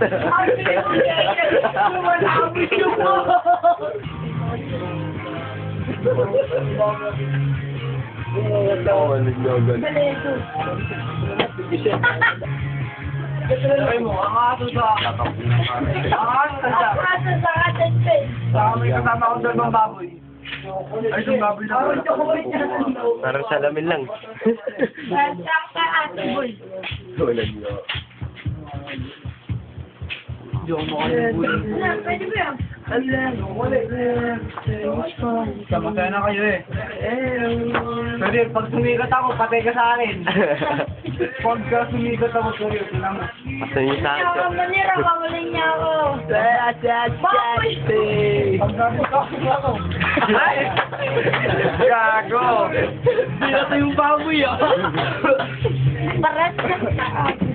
Oo, naglogan. Ay mo, ang aso sa... Ang aso sa... Saka may kasama akong dalawang baboy. Ay, yung baboy na Parang salamin lang. Wala niyo. Hindi ako makalimutin. Kamatay na kayo eh. Pwede, pag sumikat ako, patay ka sa akin. Pag ka sumikat ako, sorry, tinan mo. Basta niyo sa akin. Pag napagkakot ako. Ay! Gago! Hindi na ito yung baboy ah.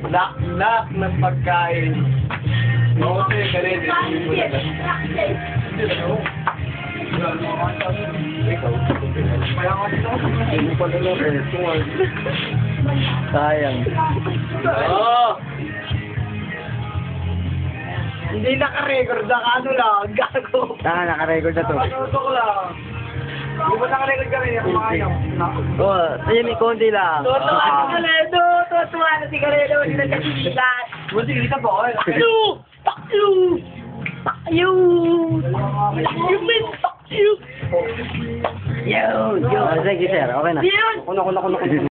Nak, nak ng pagkain. Oo, kasi kanina. Sayang. Oo! Hindi naka-record na ano lang, gago. Ah, naka-record na to. Ano ko lang. Hindi ba naka-record ka rin? Yung mga ayaw. Oo, ayun, may konti lang. Si Karedo! Tutuwa na si Karedo! Hindi na kasikat! Buti kita po. eh. You! Fuck you! Fuck you! Mean fuck you! Yo, yo. Sige, sir. Okay na. Yun! Kuno, kuno, kuno, kuno.